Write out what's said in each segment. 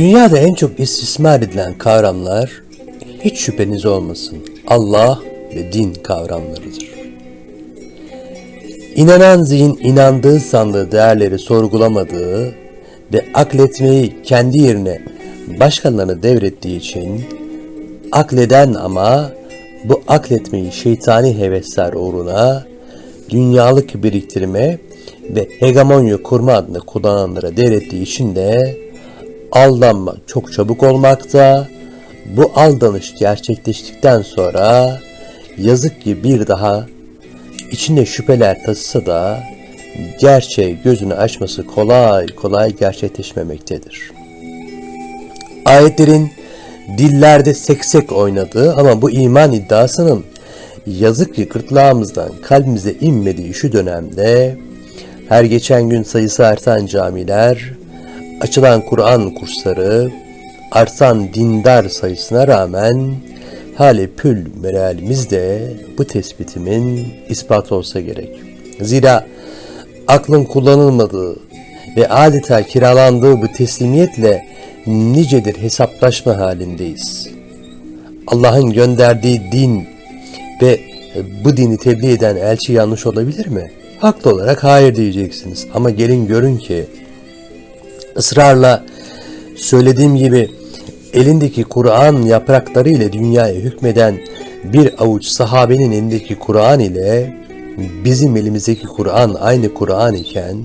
Dünyada en çok istismar edilen kavramlar hiç şüpheniz olmasın Allah ve din kavramlarıdır. İnanan zihin inandığı sandığı değerleri sorgulamadığı ve akletmeyi kendi yerine başkalarına devrettiği için akleden ama bu akletmeyi şeytani hevesler uğruna dünyalık biriktirme ve hegemonya kurma adına kullananlara devrettiği için de aldanma çok çabuk olmakta. Bu aldanış gerçekleştikten sonra yazık ki bir daha içinde şüpheler taşısa da gerçeği gözünü açması kolay kolay gerçekleşmemektedir. Ayetlerin dillerde seksek oynadığı ama bu iman iddiasının yazık ki gırtlağımızdan kalbimize inmediği şu dönemde her geçen gün sayısı artan camiler, açılan Kur'an kursları, artan dindar sayısına rağmen hali pül meralimiz de bu tespitimin ispatı olsa gerek. Zira aklın kullanılmadığı ve adeta kiralandığı bu teslimiyetle nicedir hesaplaşma halindeyiz. Allah'ın gönderdiği din ve bu dini tebliğ eden elçi yanlış olabilir mi? Haklı olarak hayır diyeceksiniz. Ama gelin görün ki ısrarla söylediğim gibi elindeki Kur'an yaprakları ile dünyaya hükmeden bir avuç sahabenin elindeki Kur'an ile bizim elimizdeki Kur'an aynı Kur'an iken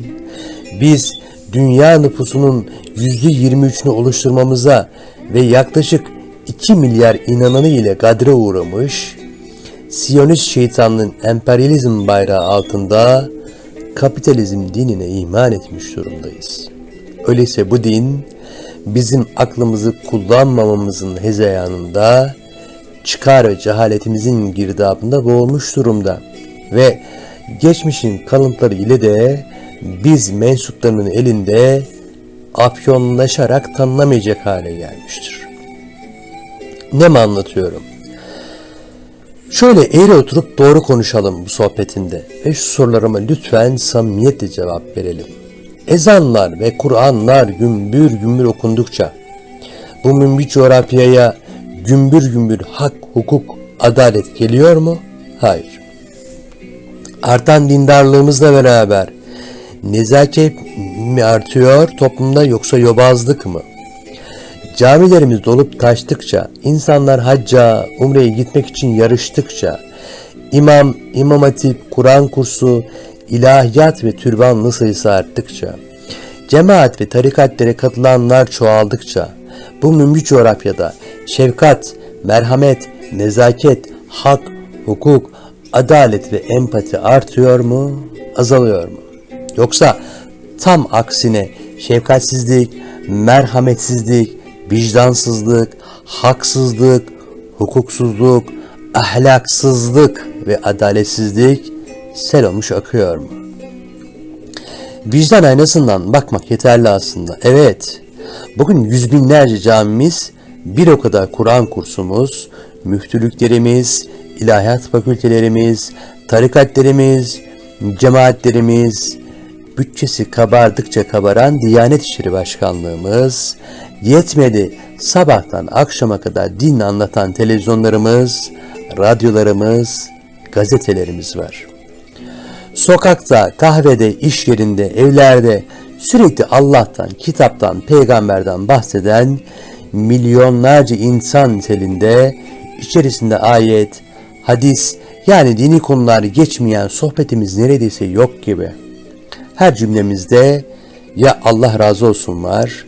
biz dünya nüfusunun yüzde 23'ünü oluşturmamıza ve yaklaşık 2 milyar inananı ile gadre uğramış, Siyonist şeytanlığın emperyalizm bayrağı altında kapitalizm dinine iman etmiş durumdayız. Öyleyse bu din bizim aklımızı kullanmamamızın hezeyanında çıkar ve cehaletimizin girdabında boğulmuş durumda ve geçmişin kalıntıları ile de biz mensuplarının elinde afyonlaşarak tanınamayacak hale gelmiştir. Ne mi anlatıyorum? Şöyle eğri oturup doğru konuşalım bu sohbetinde ve şu sorularıma lütfen samimiyetle cevap verelim. Ezanlar ve Kur'anlar gümbür gümbür okundukça bu mümbit coğrafyaya gümbür gümbür hak, hukuk, adalet geliyor mu? Hayır. Artan dindarlığımızla beraber nezaket mi artıyor toplumda yoksa yobazlık mı? Camilerimiz dolup taştıkça, insanlar hacca, umreye gitmek için yarıştıkça, imam, imam hatip, Kur'an kursu, ilahiyat ve türbanlı sayısı arttıkça, cemaat ve tarikatlere katılanlar çoğaldıkça, bu mümbit coğrafyada şefkat, merhamet, nezaket, hak, hukuk, adalet ve empati artıyor mu, azalıyor mu? Yoksa tam aksine şefkatsizlik, merhametsizlik, vicdansızlık, haksızlık, hukuksuzluk, ahlaksızlık ve adaletsizlik sel olmuş akıyor mu? Vicdan aynasından bakmak yeterli aslında. Evet, bugün yüz binlerce camimiz, bir o kadar Kur'an kursumuz, müftülüklerimiz, ilahiyat fakültelerimiz, tarikatlerimiz, cemaatlerimiz, bütçesi kabardıkça kabaran Diyanet İşleri Başkanlığımız, yetmedi sabahtan akşama kadar din anlatan televizyonlarımız, radyolarımız, gazetelerimiz var. Sokakta, kahvede, iş yerinde, evlerde sürekli Allah'tan, kitaptan, peygamberden bahseden milyonlarca insan telinde içerisinde ayet, hadis yani dini konular geçmeyen sohbetimiz neredeyse yok gibi. Her cümlemizde ya Allah razı olsun var,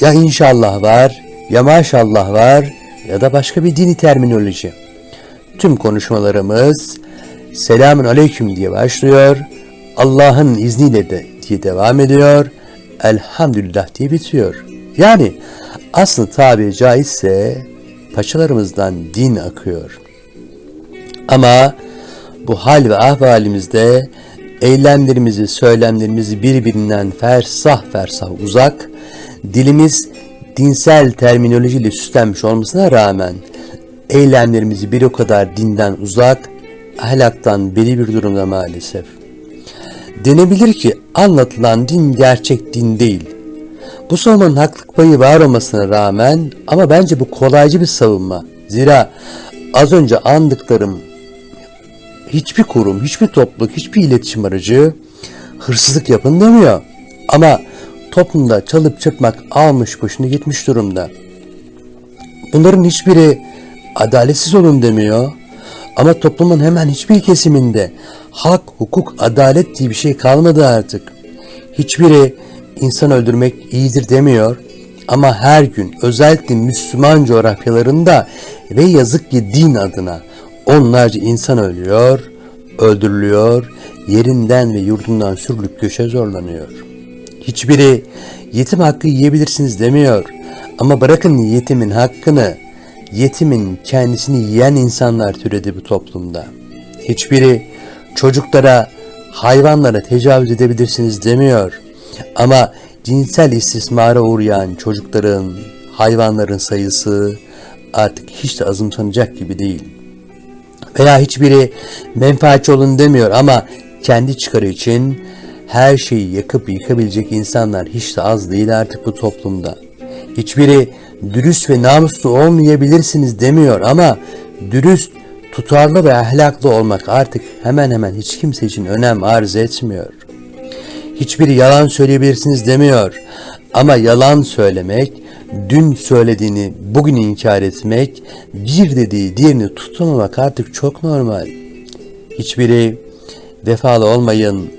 ya inşallah var, ya maşallah var ya da başka bir dini terminoloji. Tüm konuşmalarımız selamun aleyküm diye başlıyor, Allah'ın izniyle de diye devam ediyor, elhamdülillah diye bitiyor. Yani aslı tabi caizse paçalarımızdan din akıyor. Ama bu hal ve ahvalimizde eylemlerimizi, söylemlerimizi birbirinden fersah fersah uzak, dilimiz dinsel terminolojiyle süslenmiş olmasına rağmen eylemlerimizi bir o kadar dinden uzak, ahlaktan beri bir durumda maalesef. Denebilir ki anlatılan din gerçek din değil. Bu savunmanın haklılık payı var olmasına rağmen ama bence bu kolaycı bir savunma. Zira az önce andıklarım hiçbir kurum, hiçbir topluluk, hiçbir iletişim aracı hırsızlık yapın demiyor. Ama toplumda çalıp çırpmak almış başını gitmiş durumda. Bunların hiçbiri adaletsiz olun demiyor. Ama toplumun hemen hiçbir kesiminde hak, hukuk, adalet diye bir şey kalmadı artık. Hiçbiri insan öldürmek iyidir demiyor. Ama her gün özellikle Müslüman coğrafyalarında ve yazık ki din adına onlarca insan ölüyor, öldürülüyor, yerinden ve yurdundan sürülüp köşe zorlanıyor. Hiçbiri yetim hakkı yiyebilirsiniz demiyor. Ama bırakın yetimin hakkını, yetimin kendisini yiyen insanlar türedi bu toplumda. Hiçbiri çocuklara, hayvanlara tecavüz edebilirsiniz demiyor. Ama cinsel istismara uğrayan çocukların, hayvanların sayısı artık hiç de azımsanacak gibi değil. Veya hiçbiri menfaatçi olun demiyor ama kendi çıkarı için her şeyi yakıp yıkabilecek insanlar hiç de az değil artık bu toplumda. Hiçbiri dürüst ve namuslu olmayabilirsiniz demiyor ama dürüst, tutarlı ve ahlaklı olmak artık hemen hemen hiç kimse için önem arz etmiyor. Hiçbiri yalan söyleyebilirsiniz demiyor ama yalan söylemek, dün söylediğini bugün inkar etmek, bir dediği diğerini tutamamak artık çok normal. Hiçbiri vefalı olmayın,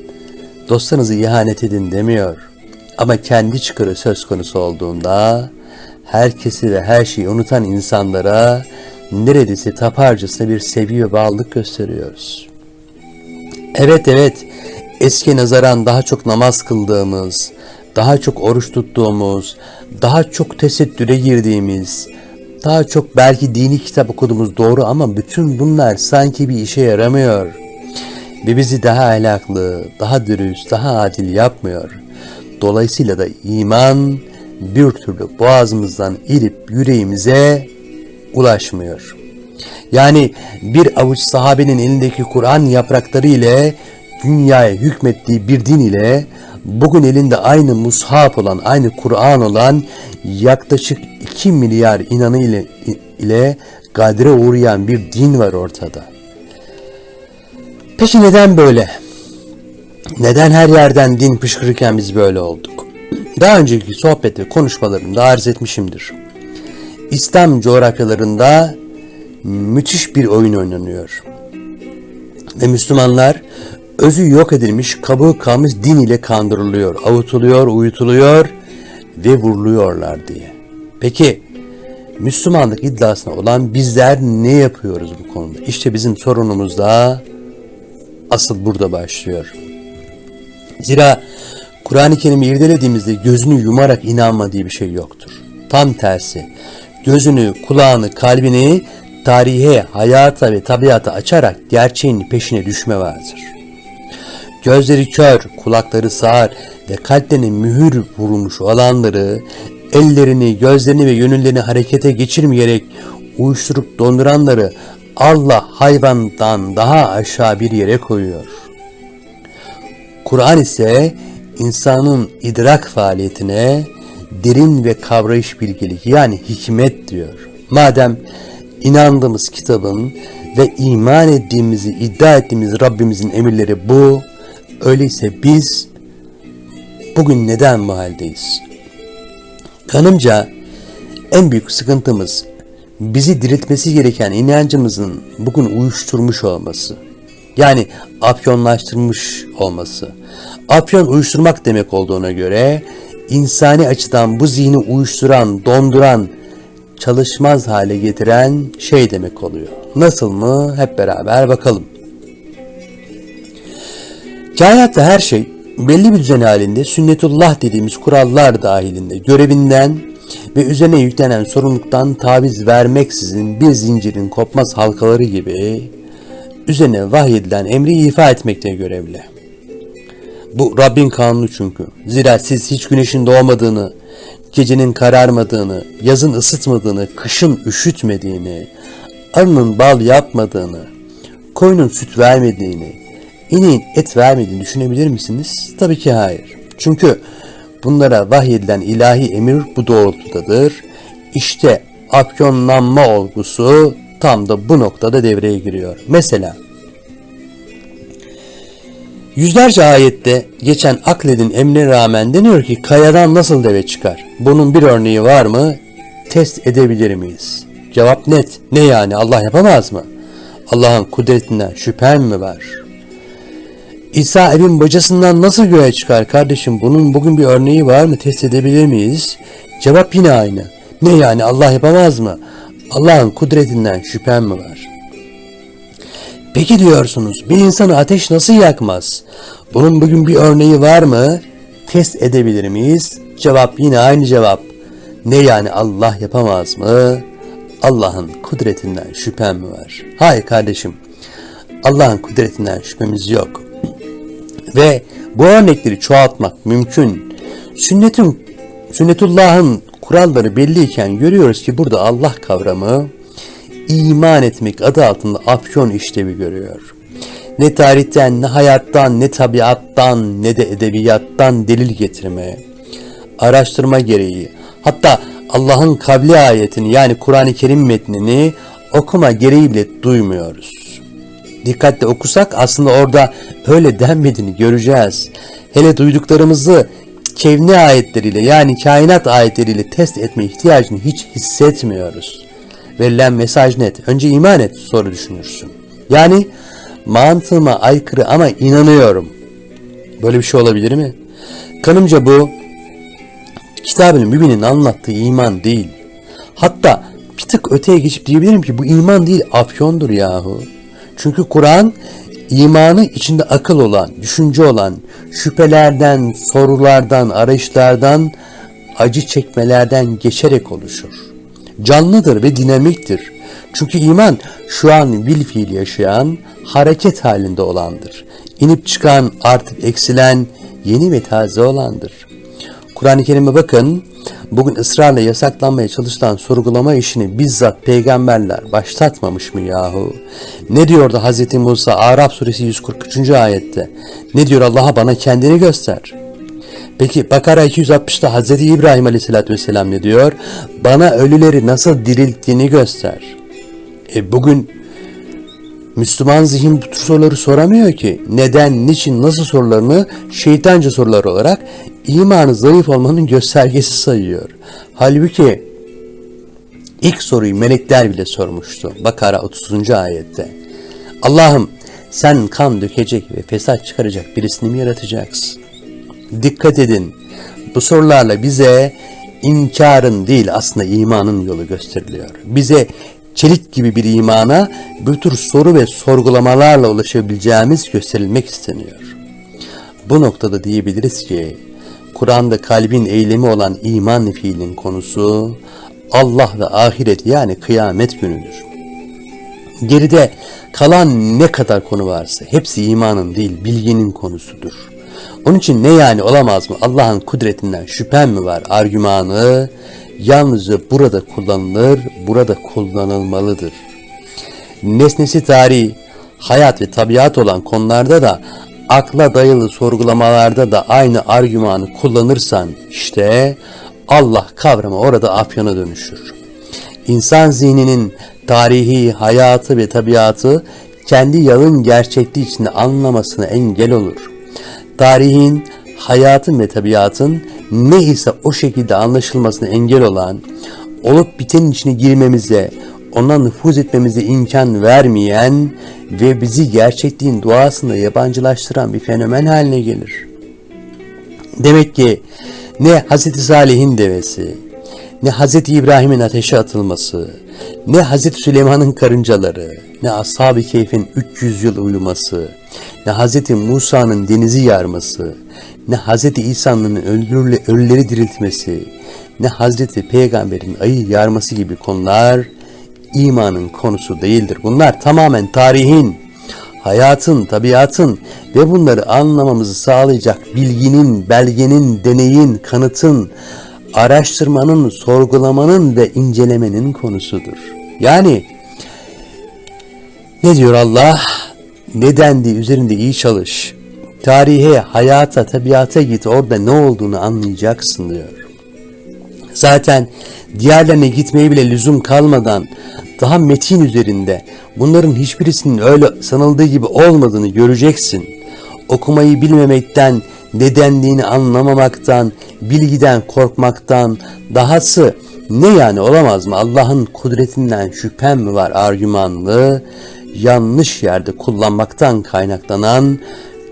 dostlarınızı ihanet edin demiyor. Ama kendi çıkarı söz konusu olduğunda herkesi ve her şeyi unutan insanlara neredeyse taparcasına bir sevgi ve bağlılık gösteriyoruz. Evet evet eski nazaran daha çok namaz kıldığımız, daha çok oruç tuttuğumuz, daha çok tesettüre girdiğimiz, daha çok belki dini kitap okuduğumuz doğru ama bütün bunlar sanki bir işe yaramıyor. Ve bizi daha ahlaklı, daha dürüst, daha adil yapmıyor. Dolayısıyla da iman bir türlü boğazımızdan irip yüreğimize ulaşmıyor. Yani bir avuç sahabenin elindeki Kur'an yaprakları ile dünyaya hükmettiği bir din ile bugün elinde aynı mushaf olan, aynı Kur'an olan yaklaşık 2 milyar inanı ile, ile gadre uğrayan bir din var ortada. Peki neden böyle? Neden her yerden din fışkırırken biz böyle olduk? Daha önceki sohbet ve konuşmalarımda arz etmişimdir. İslam coğrafyalarında müthiş bir oyun oynanıyor. Ve Müslümanlar özü yok edilmiş, kabuğu kalmış din ile kandırılıyor, avutuluyor, uyutuluyor ve vuruluyorlar diye. Peki Müslümanlık iddiasına olan bizler ne yapıyoruz bu konuda? İşte bizim sorunumuz da asıl burada başlıyor. Zira Kur'an-ı Kerim'i irdelediğimizde gözünü yumarak inanma diye bir şey yoktur. Tam tersi. Gözünü, kulağını, kalbini tarihe, hayata ve tabiata açarak gerçeğin peşine düşme vardır. Gözleri kör, kulakları sağır ve kalplerine mühür vurulmuş olanları ellerini, gözlerini ve yönüllerini harekete geçirmeyerek uyuşturup donduranları Allah hayvandan daha aşağı bir yere koyuyor. Kur'an ise insanın idrak faaliyetine derin ve kavrayış bilgelik yani hikmet diyor. Madem inandığımız kitabın ve iman ettiğimizi iddia ettiğimiz Rabbimizin emirleri bu, öyleyse biz bugün neden bu haldeyiz? Kanımca en büyük sıkıntımız bizi diriltmesi gereken inancımızın bugün uyuşturmuş olması. Yani afyonlaştırmış olması. Afyon uyuşturmak demek olduğuna göre insani açıdan bu zihni uyuşturan, donduran, çalışmaz hale getiren şey demek oluyor. Nasıl mı? Hep beraber bakalım. Kainatta her şey belli bir düzen halinde sünnetullah dediğimiz kurallar dahilinde görevinden ve üzerine yüklenen sorumluluktan taviz vermeksizin bir zincirin kopmaz halkaları gibi üzerine vahyedilen emri ifa etmekte görevli. Bu Rabbin kanunu çünkü. Zira siz hiç güneşin doğmadığını, gecenin kararmadığını, yazın ısıtmadığını, kışın üşütmediğini, arının bal yapmadığını, koyunun süt vermediğini, ineğin et vermediğini düşünebilir misiniz? Tabii ki hayır. Çünkü bunlara vahyedilen ilahi emir bu doğrultudadır. İşte afyonlanma olgusu tam da bu noktada devreye giriyor. Mesela yüzlerce ayette geçen akledin emrine rağmen deniyor ki kayadan nasıl deve çıkar? Bunun bir örneği var mı? Test edebilir miyiz? Cevap net. Ne yani Allah yapamaz mı? Allah'ın kudretinden şüphen mi var? İsa evin bacasından nasıl göğe çıkar kardeşim? Bunun bugün bir örneği var mı? Test edebilir miyiz? Cevap yine aynı. Ne yani Allah yapamaz mı? Allah'ın kudretinden şüphen mi var? Peki diyorsunuz bir insanı ateş nasıl yakmaz? Bunun bugün bir örneği var mı? Test edebilir miyiz? Cevap yine aynı cevap. Ne yani Allah yapamaz mı? Allah'ın kudretinden şüphem mi var? Hayır kardeşim. Allah'ın kudretinden şüphemiz yok. Ve bu örnekleri çoğaltmak mümkün. Sünnetin, sünnetullah'ın kuralları belliyken görüyoruz ki burada Allah kavramı iman etmek adı altında afyon işlevi görüyor. Ne tarihten, ne hayattan, ne tabiattan, ne de edebiyattan delil getirme, araştırma gereği, hatta Allah'ın kavli ayetini yani Kur'an-ı Kerim metnini okuma gereği bile duymuyoruz. Dikkatle okusak aslında orada öyle denmediğini göreceğiz. Hele duyduklarımızı kevni ayetleriyle yani kainat ayetleriyle test etme ihtiyacını hiç hissetmiyoruz. Verilen mesaj net. Önce iman et sonra düşünürsün. Yani mantığıma aykırı ama inanıyorum. Böyle bir şey olabilir mi? Kanımca bu kitabın müminin anlattığı iman değil. Hatta bir tık öteye geçip diyebilirim ki bu iman değil afyondur yahu. Çünkü Kur'an imanı içinde akıl olan, düşünce olan, şüphelerden, sorulardan, arayışlardan, acı çekmelerden geçerek oluşur. Canlıdır ve dinamiktir. Çünkü iman şu an bil fiil yaşayan, hareket halinde olandır. İnip çıkan, artıp eksilen, yeni ve taze olandır. Kur'an-ı Kerim'e bakın, bugün ısrarla yasaklanmaya çalışılan sorgulama işini bizzat peygamberler başlatmamış mı yahu? Ne diyordu Hz. Musa Arap suresi 143. ayette? Ne diyor Allah'a bana kendini göster. Peki Bakara 260'da Hz. İbrahim aleyhissalatü vesselam ne diyor? Bana ölüleri nasıl dirilttiğini göster. E bugün Müslüman zihin bu tür soruları soramıyor ki. Neden, niçin, nasıl sorularını şeytanca sorular olarak imanı zayıf olmanın göstergesi sayıyor. Halbuki ilk soruyu melekler bile sormuştu. Bakara 30. ayette. Allah'ım sen kan dökecek ve fesat çıkaracak birisini mi yaratacaksın? Dikkat edin. Bu sorularla bize inkarın değil aslında imanın yolu gösteriliyor. Bize çelik gibi bir imana bu tür soru ve sorgulamalarla ulaşabileceğimiz gösterilmek isteniyor. Bu noktada diyebiliriz ki Kur'an'da kalbin eylemi olan iman fiilin konusu Allah ve ahiret yani kıyamet günüdür. Geride kalan ne kadar konu varsa hepsi imanın değil bilginin konusudur. Onun için ne yani olamaz mı Allah'ın kudretinden şüphem mi var argümanı yalnızca burada kullanılır, burada kullanılmalıdır. Nesnesi tarihi, hayat ve tabiat olan konularda da akla dayalı sorgulamalarda da aynı argümanı kullanırsan işte Allah kavramı orada afyona dönüşür. İnsan zihninin tarihi, hayatı ve tabiatı kendi yalın gerçekliği içinde anlamasına engel olur. Tarihin, hayatın ve tabiatın ne ise o şekilde anlaşılmasına engel olan, olup bitenin içine girmemize, ondan nüfuz etmemize imkan vermeyen ve bizi gerçekliğin doğasında yabancılaştıran bir fenomen haline gelir. Demek ki ne Hz. Salih'in devesi, ne Hz. İbrahim'in ateşe atılması, ne Hz. Süleyman'ın karıncaları, ne Ashab-ı Keyf'in 300 yıl uyuması, ne Hz. Musa'nın denizi yarması, ne Hz. İsa'nın ölüleri diriltmesi, ne Hz. Peygamber'in ayı yarması gibi konular imanın konusu değildir. Bunlar tamamen tarihin, hayatın, tabiatın ve bunları anlamamızı sağlayacak bilginin, belgenin, deneyin, kanıtın, araştırmanın, sorgulamanın ve incelemenin konusudur. Yani ne diyor Allah? Ne dendi üzerinde iyi çalış. Tarihe, hayata, tabiata git orada ne olduğunu anlayacaksın diyor. Zaten diğerlerine gitmeye bile lüzum kalmadan daha metin üzerinde bunların hiçbirisinin öyle sanıldığı gibi olmadığını göreceksin. Okumayı bilmemekten, ne dendiğini anlamamaktan, bilgiden korkmaktan, dahası ne yani olamaz mı? Allah'ın kudretinden şüphem mi var argümanlı, yanlış yerde kullanmaktan kaynaklanan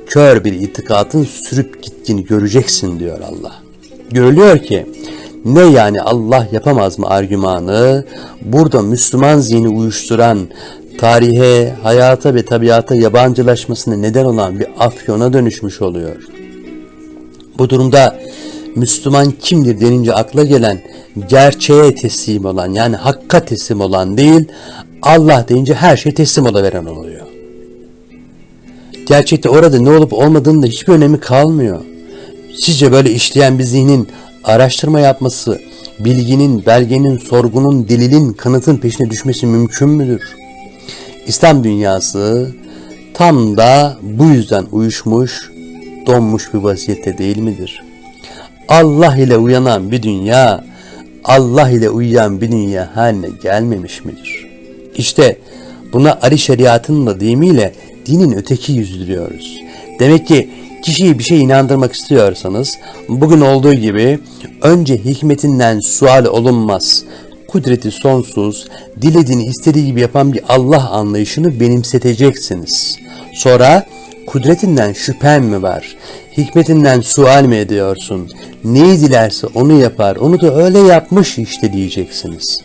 kör bir itikatın sürüp gittiğini göreceksin diyor Allah. Görülüyor ki ne yani Allah yapamaz mı argümanı burada Müslüman zihni uyuşturan tarihe, hayata ve tabiata yabancılaşmasına neden olan bir afyona dönüşmüş oluyor. Bu durumda Müslüman kimdir denince akla gelen gerçeğe teslim olan yani hakka teslim olan değil Allah deyince her şey teslim olaveren oluyor. Gerçekte orada ne olup olmadığının da hiçbir önemi kalmıyor. Sizce böyle işleyen bir zihnin araştırma yapması, bilginin, belgenin, sorgunun, delilin, kanıtın peşine düşmesi mümkün müdür? İslam dünyası tam da bu yüzden uyuşmuş, donmuş bir vaziyette değil midir? Allah ile uyanan bir dünya, Allah ile uyuyan bir dünya haline gelmemiş midir? İşte buna Ali şeriatının da deyimiyle dinin öteki yüzü diyoruz. Demek ki kişiyi bir şey inandırmak istiyorsanız bugün olduğu gibi önce hikmetinden sual olunmaz. Kudreti sonsuz, dilediğini istediği gibi yapan bir Allah anlayışını benimseteceksiniz. Sonra kudretinden şüphen mi var? Hikmetinden sual mi ediyorsun? Neyi dilerse onu yapar, onu da öyle yapmış işte diyeceksiniz.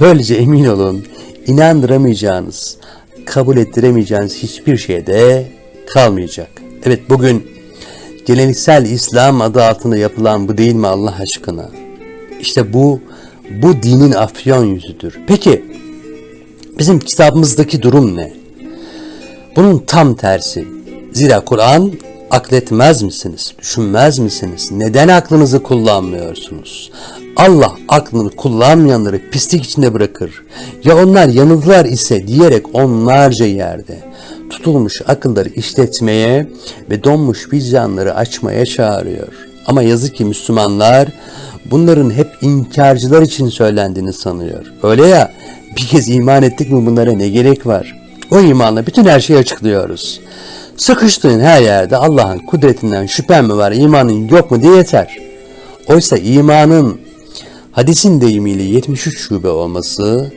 Böylece emin olun inandıramayacağınız, kabul ettiremeyeceğiniz hiçbir şeyde kalmayacak. Evet bugün geleneksel İslam adı altında yapılan bu değil mi Allah aşkına? İşte bu bu dinin afyon yüzüdür. Peki bizim kitabımızdaki durum ne? Bunun tam tersi. Zira Kur'an akletmez misiniz? Düşünmez misiniz? Neden aklınızı kullanmıyorsunuz? Allah aklını kullanmayanları pislik içinde bırakır. Ya onlar yanıldılar ise diyerek onlarca yerde tutulmuş akılları işletmeye ve donmuş vicdanları açmaya çağırıyor. Ama yazık ki Müslümanlar bunların hep inkarcılar için söylendiğini sanıyor. Öyle ya bir kez iman ettik mi bunlara ne gerek var? O imanla bütün her şeyi açıklıyoruz. Sıkıştığın her yerde Allah'ın kudretinden şüphen mi var, imanın yok mu diye yeter. Oysa imanın hadisin deyimiyle 73 şube olması,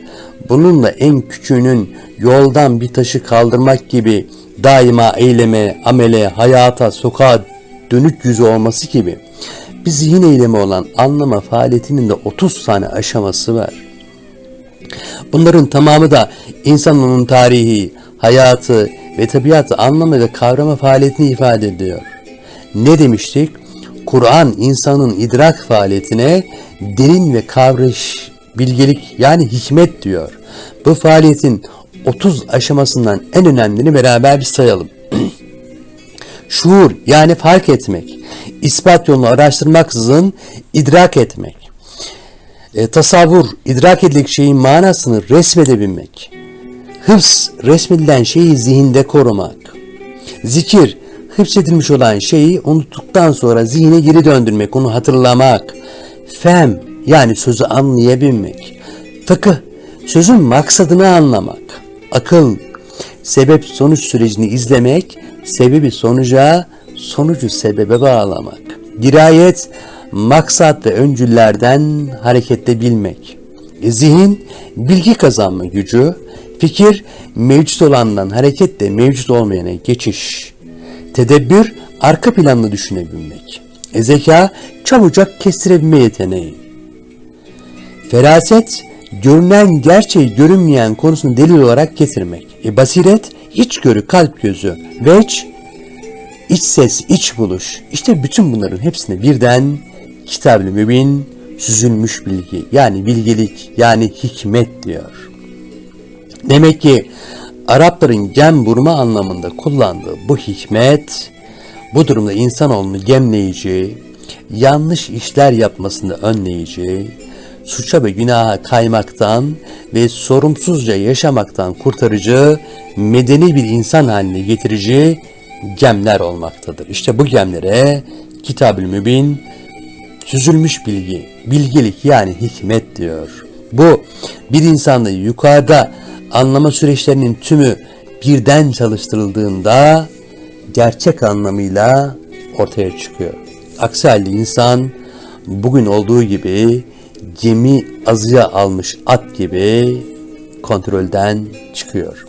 bununla en küçüğünün yoldan bir taşı kaldırmak gibi daima eyleme, amele, hayata, sokağa dönük yüzü olması gibi bir zihin eylemi olan anlama faaliyetinin de 30 tane aşaması var. Bunların tamamı da insanın tarihi, hayatı ve tabiatı anlama ve kavrama faaliyetini ifade ediyor. Ne demiştik? Kur'an insanın idrak faaliyetine derin ve kavrış, bilgelik yani hikmet diyor. Bu faaliyetin 30 aşamasından en önemlini beraber bir sayalım. Şuur yani fark etmek, ispat yolunu araştırmaksızın idrak etmek, e, tasavvur, idrak edilecek şeyin manasını resmedebilmek, hıfz, resmedilen şeyi zihinde korumak, zikir, hıfzedilmiş olan şeyi unuttuktan sonra zihine geri döndürmek, onu hatırlamak, fem, yani sözü anlayabilmek, fıkıh, sözün maksadını anlamak, akıl, sebep sonuç sürecini izlemek, sebebi sonuca, sonucu sebebe bağlamak. Dirayet, maksat ve öncüllerden harekette bilmek. Zihin, bilgi kazanma gücü, fikir, mevcut olandan hareketle mevcut olmayana geçiş. Tedebbür, arka planlı düşünebilmek. E, zeka, çabucak kestirebilme yeteneği. Feraset, görünen gerçeği görünmeyen konusunu delil olarak getirmek. E, basiret, içgörü, kalp gözü. Veç, iç ses, iç buluş. İşte bütün bunların hepsine birden kitab-ı mübin, süzülmüş bilgi yani bilgelik yani hikmet diyor. Demek ki Arapların gem vurma anlamında kullandığı bu hikmet bu durumda insanoğlunu gemleyici, yanlış işler yapmasını önleyici, suça ve günaha kaymaktan ve sorumsuzca yaşamaktan kurtarıcı, medeni bir insan haline getirici gemler olmaktadır. İşte bu gemlere Kitab-ül Mübin süzülmüş bilgi, bilgelik yani hikmet diyor. Bu bir insanda yukarıda anlama süreçlerinin tümü birden çalıştırıldığında gerçek anlamıyla ortaya çıkıyor. Aksi halde insan bugün olduğu gibi gemi azıya almış at gibi kontrolden çıkıyor.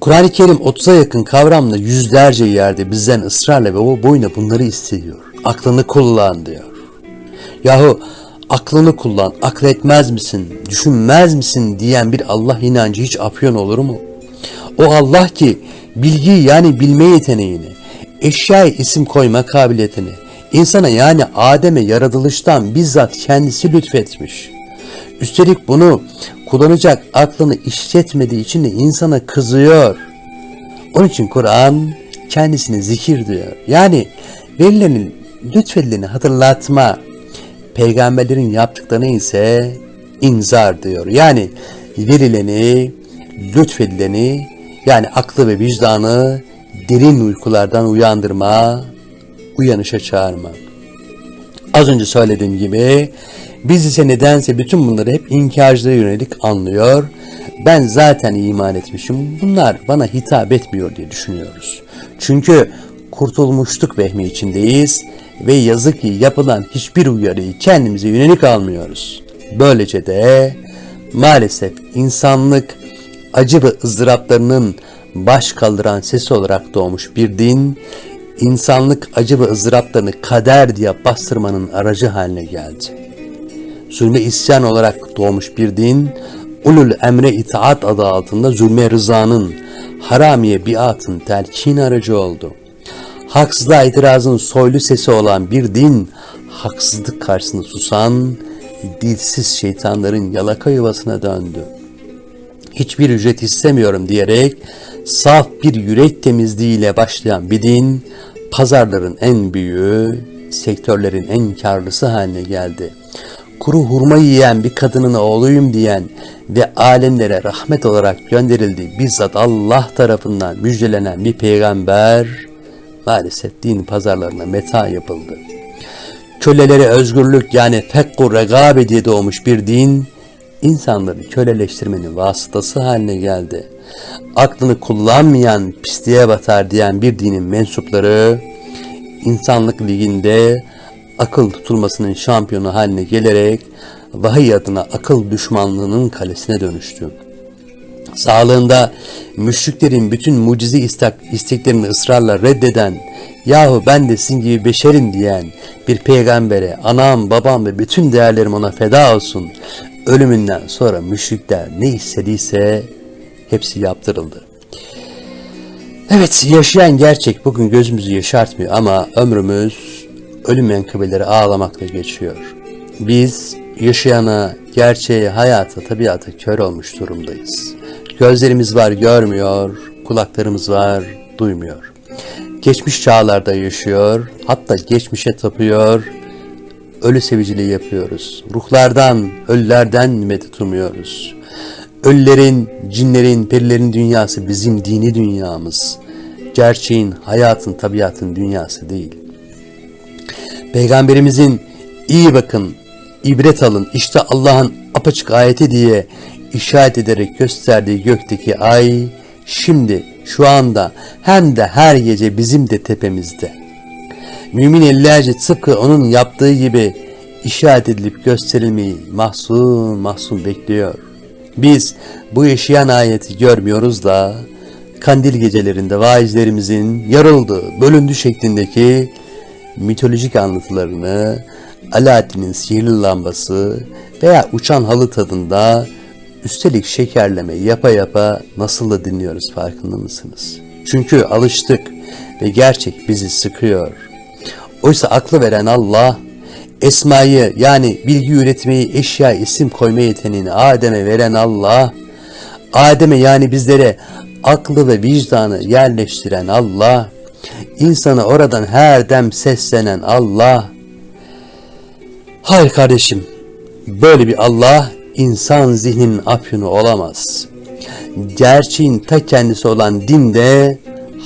Kur'an-ı Kerim 30'a yakın kavramla yüzlerce yerde bizden ısrarla ve o boyuna bunları istiyor. Aklını kullan diyor. Yahu aklını kullan, akletmez misin, düşünmez misin diyen bir Allah inancı hiç afyon olur mu? O Allah ki bilgi yani bilme yeteneğini, eşyaya isim koyma kabiliyetini, insana yani Adem'e yaratılıştan bizzat kendisi lütfetmiş. Üstelik bunu kullanacak aklını işletmediği için de insana kızıyor. Onun için Kur'an kendisini zikir diyor. Yani verilenin lütfedileni hatırlatma, peygamberlerin yaptıklarını ise inzar diyor. Yani verileni, lütfedileni yani aklı ve vicdanı derin uykulardan uyandırma, uyanışa çağırma. Az önce söylediğim gibi biz ise nedense bütün bunları hep inkarcılara yönelik anlıyor. Ben zaten iman etmişim. Bunlar bana hitap etmiyor diye düşünüyoruz. Çünkü kurtulmuşluk vehmi içindeyiz ve yazık ki yapılan hiçbir uyarıyı kendimize yönelik almıyoruz. Böylece de maalesef insanlık acı ve ızdıraplarının baş kaldıran sesi olarak doğmuş bir din, insanlık acı ve ızdıraplarını kader diye bastırmanın aracı haline geldi. Zulme isyan olarak doğmuş bir din, ulul emre itaat adı altında zulme rızanın, haramiye biatın telkin aracı oldu. Haksızlığa itirazın soylu sesi olan bir din, haksızlık karşısında susan, dilsiz şeytanların yalaka yuvasına döndü. Hiçbir ücret istemiyorum diyerek saf bir yürek temizliğiyle başlayan bir din, pazarların en büyüğü, sektörlerin en karlısı haline geldi. Kuru hurma yiyen bir kadının oğluyum diyen ve alemlere rahmet olarak gönderildiği bizzat Allah tarafından müjdelenen bir peygamber maalesef din pazarlarına meta yapıldı. Kölelere özgürlük yani fekkur regabe diye doğmuş bir din, insanları köleleştirmenin vasıtası haline geldi. Aklını kullanmayan pisliğe batar diyen bir dinin mensupları, insanlık liginde akıl tutulmasının şampiyonu haline gelerek vahiy adına akıl düşmanlığının kalesine dönüştü. Sağlığında müşriklerin bütün mucize istek, isteklerini ısrarla reddeden, yahu ben de sizin gibi beşerim diyen bir peygambere anam babam ve bütün değerlerim ona feda olsun. Ölümünden sonra müşrikler ne istediyse hepsi yaptırıldı. Evet yaşayan gerçek bugün gözümüzü yaşartmıyor ama ömrümüz ölüm menkıbeleri ağlamakla geçiyor. Biz yaşayana, gerçeğe, hayata, tabiata kör olmuş durumdayız. Gözlerimiz var görmüyor, kulaklarımız var duymuyor. Geçmiş çağlarda yaşıyor, hatta geçmişe tapıyor, ölü seviciliği yapıyoruz. Ruhlardan, ölülerden medet umuyoruz. Ölülerin, cinlerin, perilerin dünyası bizim dini dünyamız. Gerçeğin, hayatın, tabiatın dünyası değil. Peygamberimizin iyi bakın, ibret alın, işte Allah'ın apaçık ayeti diye işaret ederek gösterdiği gökteki ay şimdi şu anda hem de her gece bizim de tepemizde. Mümin ellerce tıpkı onun yaptığı gibi işaret edilip gösterilmeyi mahzun mahzun bekliyor. Biz bu yaşayan ayeti görmüyoruz da kandil gecelerinde vaizlerimizin yarıldı, bölündü şeklindeki mitolojik anlatılarını Alaaddin'in sihirli lambası veya uçan halı tadında üstelik şekerleme yapa yapa nasıl da dinliyoruz farkında mısınız? Çünkü alıştık ve gerçek bizi sıkıyor. Oysa aklı veren Allah, esmayı yani bilgi üretmeyi, eşya isim koyma yeteneğini Adem'e veren Allah, Adem'e yani bizlere aklı ve vicdanı yerleştiren Allah, insana oradan her dem seslenen Allah. Hayır kardeşim, böyle bir Allah insan zihninin afyonu olamaz. Gerçeğin ta kendisi olan din de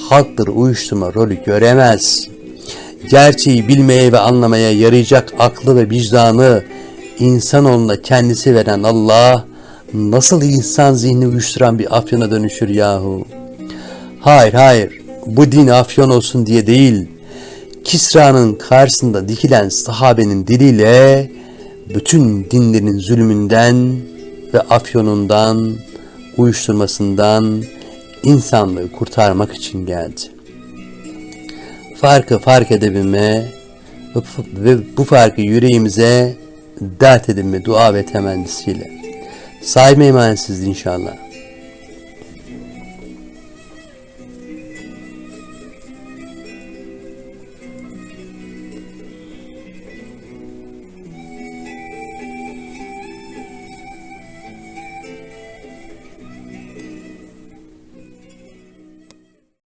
halkları uyuşturma rolü göremez. Gerçeği bilmeye ve anlamaya yarayacak aklı ve vicdanı insanoğluna kendisi veren Allah nasıl insan zihni uyuşturan bir afyona dönüşür yahu? Hayır hayır bu din afyon olsun diye değil. Kisra'nın karşısında dikilen sahabenin diliyle bütün dinlerin zulmünden ve afyonundan, uyuşturmasından insanlığı kurtarmak için geldi. Farkı fark edebilme ve bu farkı yüreğimize dert edinme dua ve temennisiyle. Sahibi emanetsizdi inşallah.